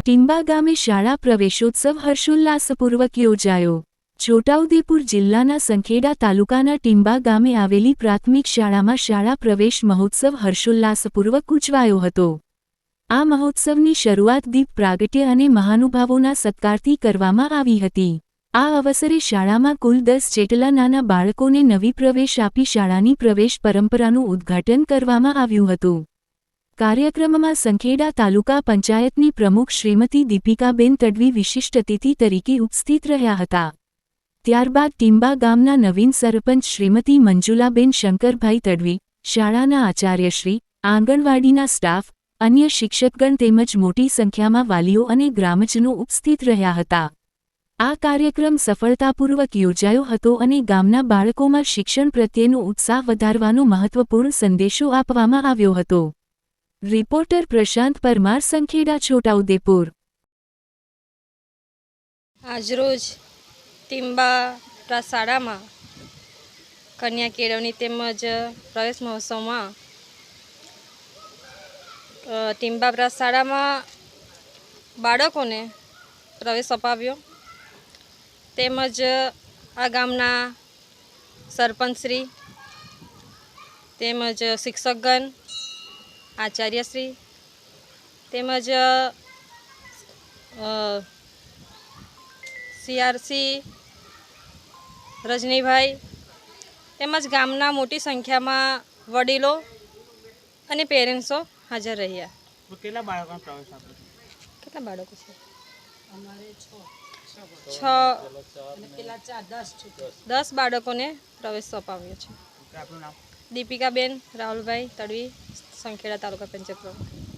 ટીંબા ગામે શાળા પ્રવેશોત્સવ હર્ષોલ્લાસપૂર્વક યોજાયો. છોટાઉદેપુર જિલ્લાના સંખેડા તાલુકાના ટીંબા ગામે આવેલી પ્રાથમિક શાળામાં શાળા પ્રવેશ મહોત્સવ હર્ષોલ્લાસપૂર્વક ઉજવાયો હતો. આ મહોત્સવની શરૂઆત દીપ પ્રાગટ્ય અને મહાનુભાવોના સત્કારથી કરવામાં આવી હતી. આ અવસરે શાળામાં કુલ દસ જેટલા નાના બાળકોને નવી પ્રવેશ આપી શાળાની પ્રવેશ પરંપરાનું ઉદ્ઘાટન કરવામાં આવ્યું હતું. કાર્યક્રમમાં સંખેડા તાલુકા પંચાયતની પ્રમુખ શ્રીમતી દીપિકાબેન તડવી વિશિષ્ટ અતિથિ તરીકે ઉપસ્થિત રહ્યા હતા. ત્યારબાદ ટીંબા ગામના નવીન સરપંચ શ્રીમતી મંજુલાબેન શંકરભાઈ તડવી, શાળાના આચાર્યશ્રી આંગણવાડીના સ્ટાફ, અન્ય શિક્ષકગણ તેમજ મોટી સંખ્યામાં વાલીઓ અને ગ્રામજનો ઉપસ્થિત રહ્યા હતા. આ કાર્યક્રમ સફળતાપૂર્વક યોજાયો હતો અને ગામના બાળકોમાં શિક્ષણ પ્રત્યેનો ઉત્સાહ વધારવાનો મહત્વપૂર્ણ સંદેશો આપવામાં આવ્યો હતો. રિપોર્ટર પ્રશાંત પરમાર સંખેડા, છોટાઉદેપુર. આજરોજ પ્રા શાળામાં કન્યા કેળવણી તેમજ પ્રવેશ મહોત્સવમાં ટીમ્બાપરા શાળામાં બાળકોને પ્રવેશ અપાવ્યો. તેમજ આ ગામના સરપંચશ્રી તેમજ શિક્ષકગણ આચાર્યશ્રી તેમજ સીઆરસી રજનીભાઈ તેમજ ગામના મોટી સંખ્યામાં વડીલો અને પેરેન્ટ્સો હાજર રહ્યા. કેટલા બાળકો પ્રવેશ આપ્યો કેટલા બાળકો છે? છ. દસ બાળકોને પ્રવેશ અપાવ્યો છે. કે આપનું નામ? દીપિકાબેન રાહુલભાઈ તડવી સંખેડા તાલુકા પંચાયત પ્રમુખ